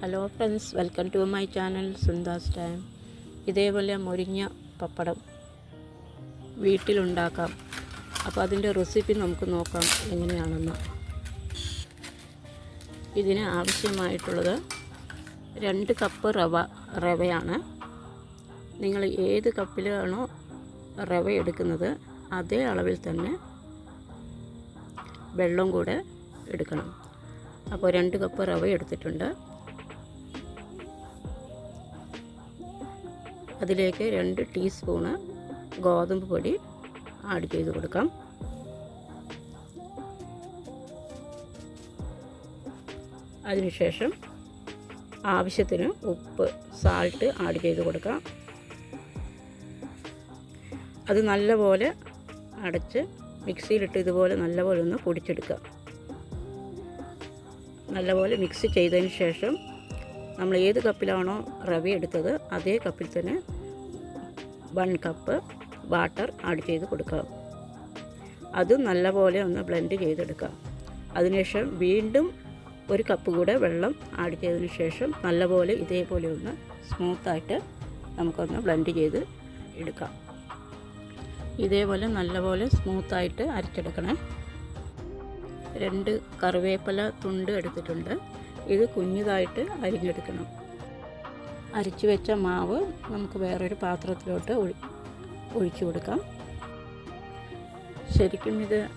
Hello friends welcome to my channel Sundas time ഇതേപോലെ മുരിങ്ങ പപ്പടം വീട്ടിലുണ്ടാക്കാം. അപ്പോൾ അതിന്റെ റെസിപ്പി നമുക്ക് നോക്കാം എങ്ങനെയാണെന്ന്. ഇതിന് ആവശ്യമായിട്ടുള്ളത് രണ്ട് കപ്പ് റവ റവയാണ്. നിങ്ങൾ ഏത് കപ്പിലാണോ റവ എടുക്കുന്നത് അതേ അളവിൽ തന്നെ വെള്ളം കൂടെ എടുക്കണം. അപ്പോൾ രണ്ട് കപ്പ് റവ എടുത്തിട്ടുണ്ട്. അതിലേക്ക് രണ്ട് ടീസ്പൂണ് ഗോതമ്പ് പൊടി ആഡ് ചെയ്ത് കൊടുക്കാം. അതിനുശേഷം ആവശ്യത്തിന് ഉപ്പ് സാൾട്ട് ആഡ് ചെയ്ത് കൊടുക്കാം. അത് നല്ലപോലെ അടച്ച് മിക്സിയിലിട്ട് ഇതുപോലെ നല്ലപോലെ ഒന്ന് പൊടിച്ചെടുക്കുക. നല്ലപോലെ മിക്സ് ചെയ്തതിന് ശേഷം നമ്മൾ ഏത് കപ്പിലാണോ റവ എടുത്തത് അതേ കപ്പിൽ തന്നെ വൺ കപ്പ് വാട്ടർ ആഡ് ചെയ്ത് കൊടുക്കുക. അത് നല്ലപോലെ ഒന്ന് ബ്ലെൻഡ് ചെയ്തെടുക്കാം അതിനുശേഷം വീണ്ടും ഒരു കപ്പ് കൂടെ വെള്ളം ആഡ് ചെയ്തതിന് ശേഷം നല്ലപോലെ ഇതേപോലെ ഒന്ന് സ്മൂത്തായിട്ട് നമുക്കൊന്ന് ബ്ലെൻഡ് ചെയ്ത് എടുക്കാം. ഇതേപോലെ നല്ലപോലെ സ്മൂത്തായിട്ട് അരച്ചെടുക്കണേ. രണ്ട് കറിവേപ്പില തുണ്ട് എടുത്തിട്ടുണ്ട്. ഇത് കുഞ്ഞതായിട്ട് അരിഞ്ഞെടുക്കണം. അരിച്ചു വെച്ച മാവ് നമുക്ക് വേറൊരു പാത്രത്തിലോട്ട് ഒഴി ഒഴിച്ചു കൊടുക്കാം. ശരിക്കും ഇത്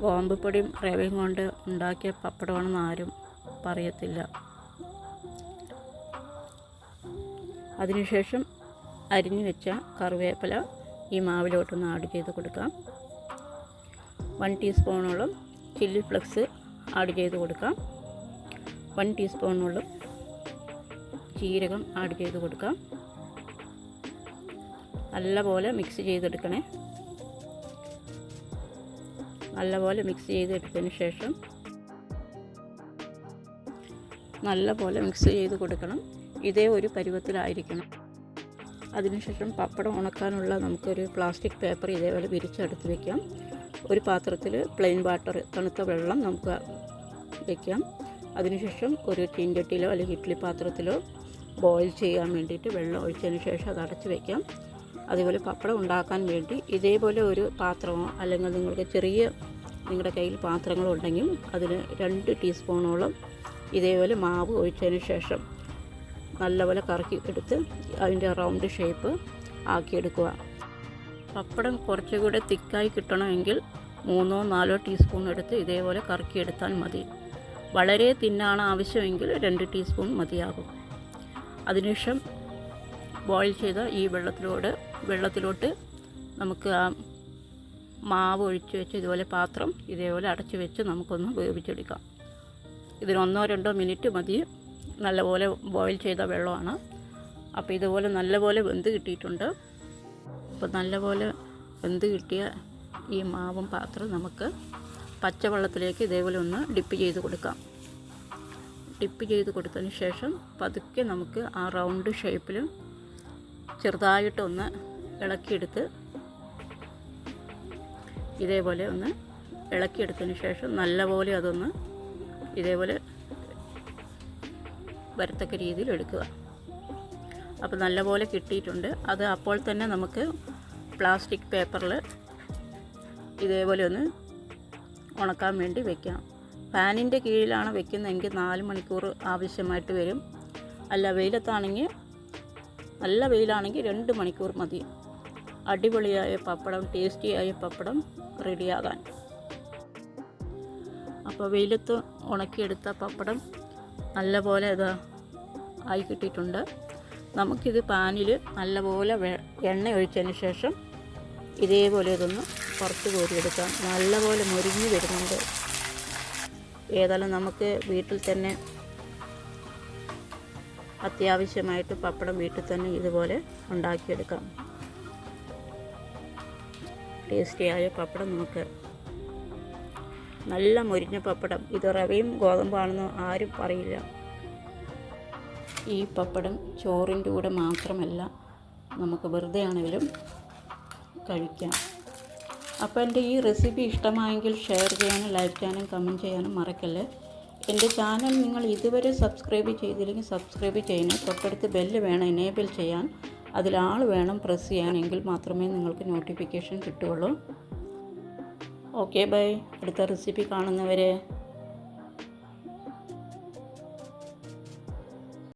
ഗോതമ്പൊടിയും റവയും കൊണ്ട് ഉണ്ടാക്കിയ പപ്പടമാണെന്ന് ആരും പറയത്തില്ല. അതിനുശേഷം അരിഞ്ഞു വെച്ച കറിവേപ്പില ഈ മാവിലോട്ടൊന്ന് ആഡ് ചെയ്ത് കൊടുക്കാം. വൺ ടീസ്പൂണോളം ചില്ലി ഫ്ലക്സ് ആഡ് ചെയ്ത് കൊടുക്കാം. വൺ ടീസ്പൂണോളം ജീരകം ആഡ് ചെയ്ത് കൊടുക്കാം. നല്ലപോലെ മിക്സ് ചെയ്തെടുക്കണേ. നല്ലപോലെ മിക്സ് ചെയ്തെടുത്തതിന് ശേഷം നല്ലപോലെ മിക്സ് ചെയ്ത് കൊടുക്കണം. ഇതേ ഒരു പരുവത്തിലായിരിക്കണം. അതിനുശേഷം പപ്പടം ഉണക്കാനുള്ള നമുക്കൊരു പ്ലാസ്റ്റിക് പേപ്പർ ഇതേപോലെ വിരിച്ചെടുത്ത് വയ്ക്കാം ഒരു പാത്രത്തിൽ പ്ലെയിൻ വാട്ടർ തണുത്ത വെള്ളം നമുക്ക് വയ്ക്കാം അതിനുശേഷം ഒരു ചീൻചട്ടിയിലോ അല്ലെങ്കിൽ ഇഡ്ഡലി പാത്രത്തിലോ ബോയിൽ ചെയ്യാൻ വേണ്ടിയിട്ട് വെള്ളം ഒഴിച്ചതിന് ശേഷം അത് അടച്ച് വയ്ക്കാം അതുപോലെ പപ്പടം ഉണ്ടാക്കാൻ വേണ്ടി ഇതേപോലെ ഒരു പാത്രമോ അല്ലെങ്കിൽ നിങ്ങൾക്ക് ചെറിയ നിങ്ങളുടെ കയ്യിൽ പാത്രങ്ങളോ ഉണ്ടെങ്കിൽ അതിന് രണ്ട് ടീസ്പൂണോളം ഇതേപോലെ മാവ് ഒഴിച്ചതിന് ശേഷം നല്ലപോലെ കറക്കി എടുത്ത് അതിന്റെ റൗണ്ട് ഷേപ്പ് ആക്കിയെടുക്കുക. പപ്പടം കുറച്ചുകൂടെ തിക്കായി കിട്ടണമെങ്കിൽ മൂന്നോ നാലോ ടീസ്പൂൺ എടുത്ത് ഇതേപോലെ കറക്കിയെടുത്താൽ മതി. വളരെ തിന്നാണ് ആവശ്യമെങ്കിൽ രണ്ട് ടീസ്പൂൺ മതിയാകും. അതിനുശേഷം ബോയിൽ ചെയ്ത ഈ വെള്ളത്തിലോട് വെള്ളത്തിലോട്ട് നമുക്ക് ആ മാവ് ഒഴിച്ച് വെച്ച് ഇതുപോലെ പാത്രം ഇതേപോലെ അടച്ചു വെച്ച് നമുക്കൊന്ന് വേവിച്ചെടുക്കാം. ഇതിന് ഒന്നോ രണ്ടോ മിനിറ്റ് മതി. നല്ലപോലെ ബോയിൽ ചെയ്ത വെള്ളമാണ്. അപ്പോൾ ഇതുപോലെ നല്ലപോലെ വെന്ത് കിട്ടിയിട്ടുണ്ട്. അപ്പോൾ നല്ലപോലെ വെന്ത് കിട്ടിയ ഈ മാവും പാത്രം നമുക്ക് പച്ചവെള്ളത്തിലേക്ക് ഇതേപോലെ ഒന്ന് ഡിപ്പ് ചെയ്ത് കൊടുക്കാം. ഡിപ്പ് ചെയ്ത് കൊടുത്തതിന് ശേഷം പതുക്കെ നമുക്ക് ആ റൗണ്ട് ഷേപ്പിൽ ചെറുതായിട്ടൊന്ന് ഇളക്കിയെടുത്ത് ഇതേപോലെ ഒന്ന് ഇളക്കിയെടുത്തതിന് ശേഷം നല്ലപോലെ അതൊന്ന് ഇതേപോലെ വരത്തക്ക രീതിയിൽ എടുക്കുക. അപ്പോൾ നല്ലപോലെ കിട്ടിയിട്ടുണ്ട്. അത് അപ്പോൾ തന്നെ നമുക്ക് പ്ലാസ്റ്റിക് പേപ്പറിൽ ഇതേപോലെ ഒന്ന് ഉണക്കാൻ വേണ്ടി വെക്കാം. ഫാനിന്റെ കീഴിലാണ് വെക്കുന്നതെങ്കിൽ നാല് മണിക്കൂർ ആവശ്യമായിട്ട് വരും. അല്ല വെയിലത്താണെങ്കിൽ നല്ല വെയിലാണെങ്കിൽ രണ്ട് മണിക്കൂർ മതി. അടിപൊളിയായ പപ്പടം ടേസ്റ്റിയായ പപ്പടം റെഡിയാകാൻ. അപ്പോൾ വെയിലത്ത് ഉണക്കിയെടുത്ത പപ്പടം നല്ലപോലെ ഇത് ആയി കിട്ടിയിട്ടുണ്ട്. നമുക്കിത് പാനിൽ നല്ലപോലെ എണ്ണ ഒഴിച്ചതിന് ശേഷം ഇതേപോലെ ഇതൊന്ന് പുറത്ത് കോരിയെടുക്കാം. നല്ലപോലെ മുരിഞ്ഞ് വരുന്നുണ്ട്. ഏതായാലും നമുക്ക് വീട്ടിൽ തന്നെ അത്യാവശ്യമായിട്ട് പപ്പടം വീട്ടിൽ തന്നെ ഇതുപോലെ ഉണ്ടാക്കിയെടുക്കാം. ടേസ്റ്റിയായ പപ്പടം നമുക്ക്. നല്ല മുരിഞ്ഞ പപ്പടം. ഇത് റവയും ഗോതമ്പാണെന്ന് ആരും പറയില്ല. ഈ പപ്പടം ചോറിന്റെ കൂടെ മാത്രമല്ല നമുക്ക് വെറുതെ ആണെങ്കിലും കഴിക്കാം. അപ്പോൾ എന്റെ ഈ റെസിപ്പി ഇഷ്ടമായെങ്കിൽ ഷെയർ ചെയ്യാനും ലൈക്ക് ചെയ്യാനും കമന്റ് ചെയ്യാനും മറക്കല്ലേ? എന്റെ ചാനൽ നിങ്ങൾ ഇതുവരെ സബ്സ്ക്രൈബ് ചെയ്തില്ലെങ്കിൽ സബ്സ്ക്രൈബ് ചെയ്യണം. തൊട്ടടുത്ത് ബെല്ല് വേണം എനേബിൾ ചെയ്യാൻ. അതിലാൾ വേണം പ്രസ് ചെയ്യാനെങ്കിൽ മാത്രമേ നിങ്ങൾക്ക് നോട്ടിഫിക്കേഷൻ കിട്ടുകയുള്ളൂ. Okay bye. അടുത്ത റെസിപ്പി കാണുന്നവരെ.